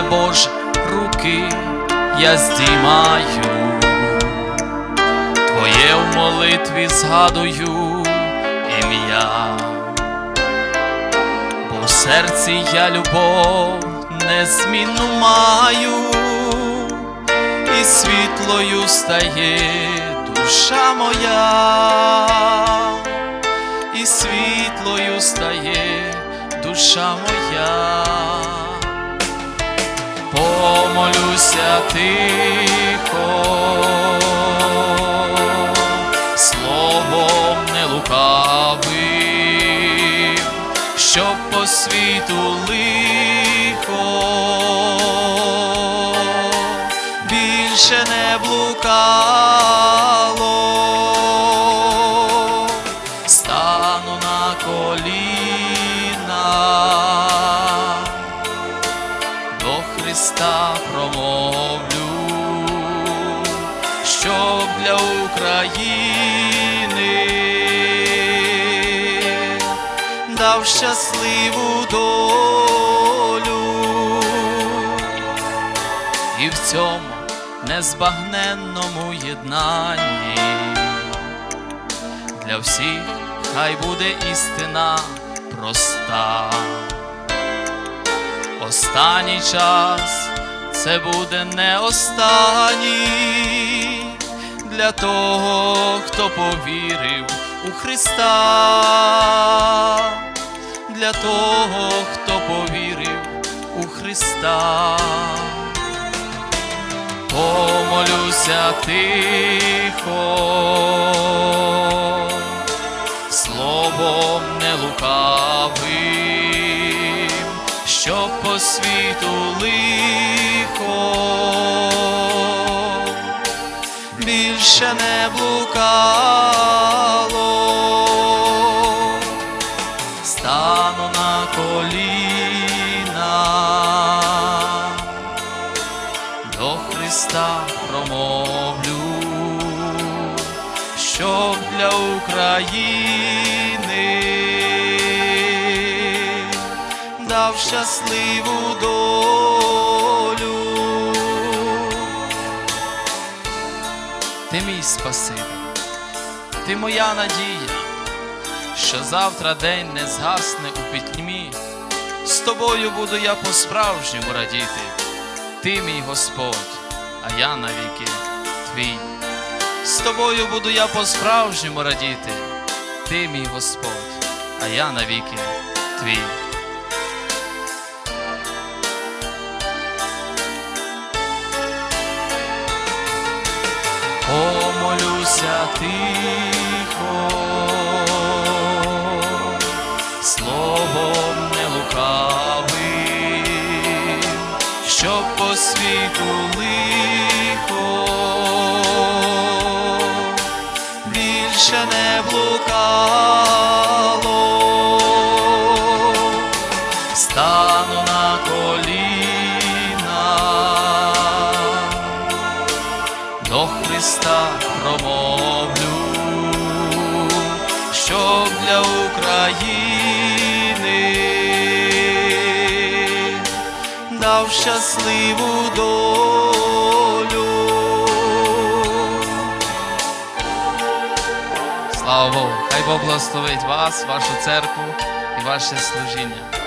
Боже, руки я здіймаю, Твоє в молитві згадую ім'я, бо в серці я любов незмінну маю, і світлою стає душа моя, і світлою стає душа моя помолюся тихо, словом не лукавим, щоб по світу лихо. Більше не блукало, стану на коліна дав щасливу долю. І в цьому незбагненному єднанні для всіх хай буде істина проста. Останній час це буде не останній. Для того, хто повірив у Христа, для того, хто повірив у Христа. Помолюся тихо, словом не лукавим, щоб по світу лихо. Більше не блукало, України дав щасливу долю. Ти мій Спаситель, ти моя надія, що завтра день не згасне у пітьмі. З тобою буду я по-справжньому радіти. Ти мій Господь, а я навіки твій. З тобою буду я по-справжньому радіти. Ти мій Господь, а я навіки твій. Помолюся тихо, словом не стану на коліна до Христа промовлю, щоб для України дав щасливу долю. Слава Богу! Хай Бог благословить вас, вашу церкву і ваше служіння.